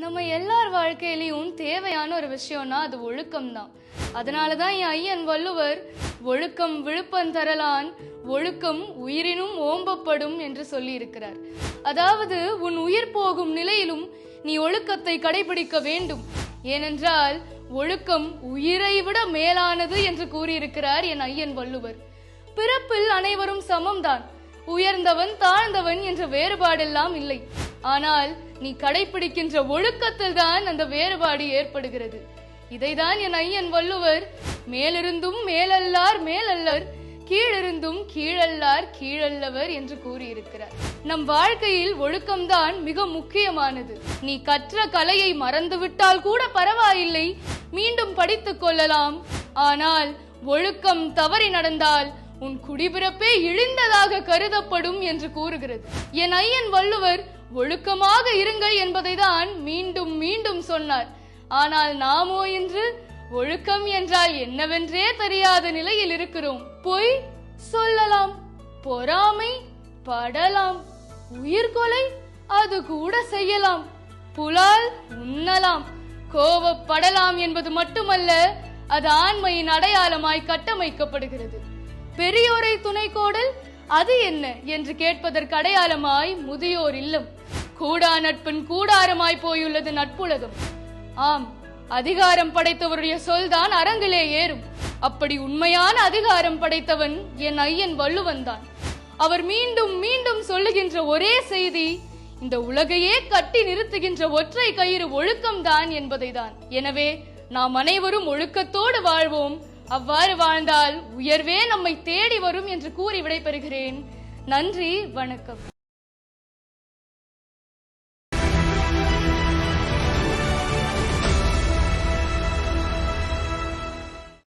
நம்ம எல்லார் வாழ்க்கையிலையும் தேவையான ஒரு விஷயம்னா அது ஒழுக்கம் தான் அதனால தான் என் ஐயன் வள்ளுவர் ஒழுக்கம் விழுப்பம் தரலான் ஒழுக்கம் உயிரினும் ஓம்பப்படும் என்று சொல்லியிருக்கிறார். அதாவது உன் உயிர் போகும் நிலையிலும் நீ ஒழுக்கத்தை கடைபிடிக்க வேண்டும். ஏனென்றால் ஒழுக்கம் உயிரை விட மேலானது என்று கூறியிருக்கிறார் என் ஐயன் வள்ளுவர். பிறப்பில் அனைவரும் சமம்தான். உயர்ந்தவன் தாழ்ந்தவன் என்ற வேறுபாடெல்லாம் இல்லை. ஆனால் நீ கடைபிடிக்கின்ற ஒழுக்கத்தில் தான் அந்த வேறுபாடு ஏற்படுகிறது. இதைதான் என் ஐயன் வள்ளுவர் மேலிருந்தும் மேலல்லார் மேலல்லர் கீழிருந்தும் கீழல்லார் கீழல்லவர் என்று கூறியிருக்கிறார். நம் வாழ்க்கையில் ஒழுக்கம்தான் மிக முக்கியமானது. நீ கற்ற கலையை மறந்துவிட்டால் கூட பரவாயில்லை. மீண்டும் படித்துக் கொள்ளலாம். ஆனால் ஒழுக்கம் தவறி நடந்தால் உன் குடிபிறப்பே இழிந்ததாக கருதப்படும் என்று கூறுகிறது. என் ஐயன் வள்ளுவர் ஒழுக்கமாக இருங்கள் என்பதை தான் மீண்டும் மீண்டும் சொன்னார். ஆனால் நாமோ இன்று ஒழுக்கம் என்றால் என்னவென்றே தெரியாத நிலையில் இருக்கிறோம். பொய் சொல்லலாம் பொறாமை படலாம் உயிர்கொலை அது கூட செய்யலாம் புலால் உண்ணலாம் கோவப்படலாம் என்பது மட்டுமல்ல அது ஆண்மையின் அடையாளமாய் கட்டமைக்கப்படுகிறது. பெரியோரை துணைக்கோடல் அது என்ன என்று கேட்பதற்கு அடையாளமாய் முதியோர் இல்லம். கூடா நட்பின் கூடாரமாய் போயுள்ளது நட்புலகம். ஆம் அதிகாரம் படைத்தவருடைய சொல்தான் அரங்கிலே ஏறும். அப்படி உண்மையான அதிகாரம் படைத்தவன் என் ஐயன் வள்ளுவன் தான் அவர் மீண்டும் மீண்டும் சொல்லுகின்ற ஒரே செய்தி இந்த உலகையே கட்டி நிறுத்துகின்ற ஒற்றை கயிறு ஒழுக்கம்தான் என்பதைதான். எனவே நாம் அனைவரும் ஒழுக்கத்தோடு வாழ்வோம். அவ்வாறு வாழ்ந்தால் உயர்வே நம்மை தேடி வரும் என்று கூறி விடைபெறுகிறேன். நன்றி வணக்கம்.